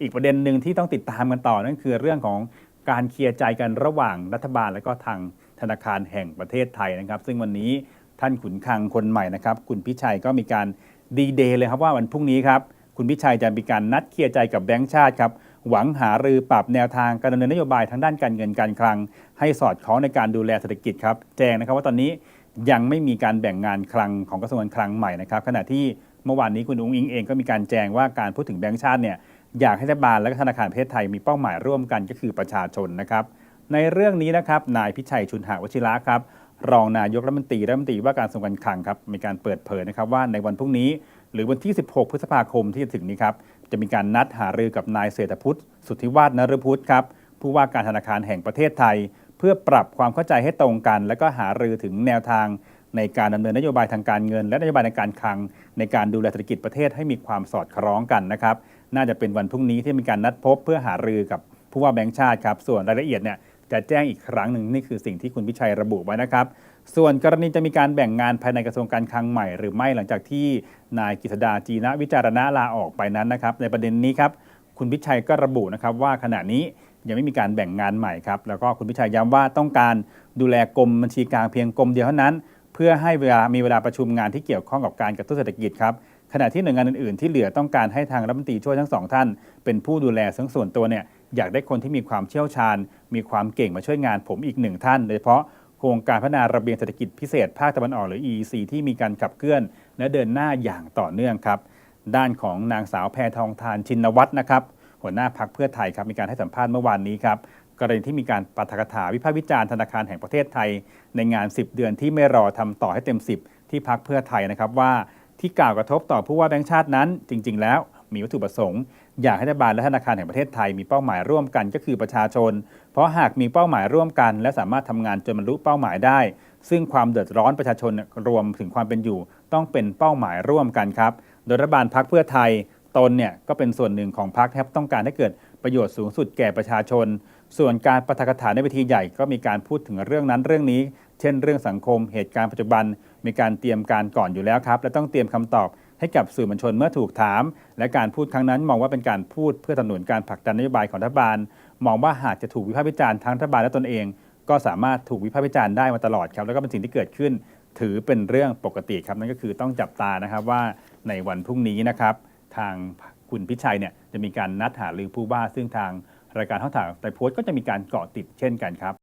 อีกประเด็นหนึ่งที่ต้องติดตามกันต่อนั่นคือเรื่องของการเคลียร์ใจกันระหว่างรัฐบาลและก็ทางธนาคารแห่งประเทศไทยนะครับ ซึ่งวันนี้ท่านขุนคลังคนใหม่นะครับคุณพิชัยก็มีการดีเดย์เลยครับว่าวันพรุ่งนี้ครับคุณพิชัยจะมีการนัดเคลียร์ใจกับแบงก์ชาติครับหวังหารือปรับแนวทางการดำเนินนโยบายทางด้านการเงินการคลัง ให้สอดคล้องในการดูแลเศรษฐกิจครับแจ้งนะครับว่าตอนนี้ยังไม่มีการแบ่งงานคลังของกระทรวงการคลังใหม่นะครับขณะที่เมื่อวานนี้คุณอุ้งอิงเองก็มีการแจ้งว่าการพูดถึงแบงก์ชาติเนี่ย อยากให้รัฐบาลและธนาคารประเทศไทยมีเป้าหมายร่วมกันก็คือประชาชนนะครับ ในเรื่องนี้นะครับนายพิชัยชุนหาวชิระครับ รองนายกรัฐมนตรีรัฐมนตรีว่าการกระทรวงการคลังครับมีการเปิดเผยนะครับว่าในวันพรุ่งนี้ หรือวันที่ 16 พฤษภาคมที่จะถึงนี้ครับจะมีการนัดหารือกับนายเศรษฐพุทธสุทธิวาฒนฤพุทธครับผู้ว่าการธนาคารแห่งประเทศไทย เพื่อปรับความเข้าใจให้ตรงกัน และก็หารือถึงแนวทางในการดำเนินนโยบายทางการเงิน และนโยบายในการคลัง ในการดูแลเศรษฐกิจประเทศให้มีความสอดคล้องกันนะครับ น่าจะเป็นวันพรุ่งนี้ที่มีการนัดพบเพื่อหารือกับผู้ว่าแบงค์ชาติครับ ส่วนรายละเอียดเนี่ยจะแจ้งอีกครั้งหนึ่งนี่คือสิ่งที่คุณพิชัยระบุไว้นะครับ ส่วนกรณีจะมีการแบ่งงานภายในกระทรวงการคลังใหม่หรือไม่หลังจากที่นายกฤษดาจีนะวิจารณะลาออกไปนั้นนะครับ ในประเด็นนี้ครับคุณพิชัยก็ระบุนะครับว่าขณะนี้ยังไม่มีการแบ่งงานใหม่ครับ แล้วก็คุณพิชัยย้ำว่าต้องการดูแลกรมบัญชีกลางเพียงกรมเดียวเท่านั้น เพื่อให้เวลามีเวลาประชุมงานที่เกี่ยวข้องกับการกระตุ้นเศรษฐกิจครับ ขณะที่หน่วยงานอื่นๆ ที่เหลือต้องการให้ทางรัฐมนตรีช่วยทั้งสองท่าน เป็นผู้ดูแลทั้งส่วนตัวเนี่ยอยากได้คนที่มีความเชี่ยวชาญ มีความเก่งมาช่วยงานผมอีกหนึ่งท่านโดยเฉพาะโครงการพัฒนาระเบียงเศรษฐกิจพิเศษภาคตะวันออกหรือ EEC ที่มีการขับเคลื่อน และเดินหน้าอย่างต่อเนื่องครับ ด้านของนางสาวแพทองทานชินวัตรนะครับ หัวหน้าพักเพื่อไทยครับมีการให้สัมภาษณ์เมื่อวานนี้ครับกรณีที่มีการปาฐกถาวิพากษ์วิจารณ์ธนาคารแห่งประเทศไทย ในงาน 10 เดือนที่ไม่รอทำต่อให้เต็ม 10 ที่พักเพื่อไทยนะครับว่า ที่กล่าวกระทบต่อผู้ว่าแบงค์ชาตินั้น จริง ๆ แล้วมีวัตถุประสงค์ อยากให้รัฐบาลและธนาคารแห่งประเทศไทยมีเป้าหมายร่วมกันก็คือประชาชน เพราะหากมีเป้าหมายร่วมกัน และสามารถทำงานจนบรรลุเป้าหมายได้ ซึ่งความเดือดร้อนประชาชนรวมถึงความเป็นอยู่ ต้องเป็นเป้าหมายร่วมกันครับ โดยรัฐบาลพักเพื่อไทยตนเนี่ยก็เป็นส่วนหนึ่งของพรรคที่ต้องการให้เกิดประโยชน์สูงสุดแก่ประชาชน ส่วนการประทกถาในเวทีใหญ่ก็มีการพูดถึงเรื่องนั้นเรื่องนี้ ช่นเรื่องสังคมเหตุการณ์ปัจจุบัน มีการเตรียมการก่อนอยู่แล้วครับ และต้องเตรียมคำตอบให้กับสื่อมวลชนเมื่อถูกถาม และการพูดครั้งนั้นมองว่าเป็นการพูดเพื่อสนับสนุนการผลักดันนโยบายของรัฐบาล มองว่าหากจะถูกวิพากษ์วิจารณ์ทั้งรัฐบาลและตนเอง ก็สามารถถูกวิพากษ์วิจารณ์ได้มาตลอดครับแล้วก็เป็นสิ่งที่เกิดขึ้น ถือเป็นเรื่องปกติครับนั่นก็คือต้องจับตานะครับว่าในวันพรุ่งนี้นะครับทางคุณพิชัยเนี่ยจะมีการนัดหารือผู้ว่าซึ่งทางรายการท้องถ่ายไตรโพสต์ก็จะมีการเกาะติดเช่นกันครับ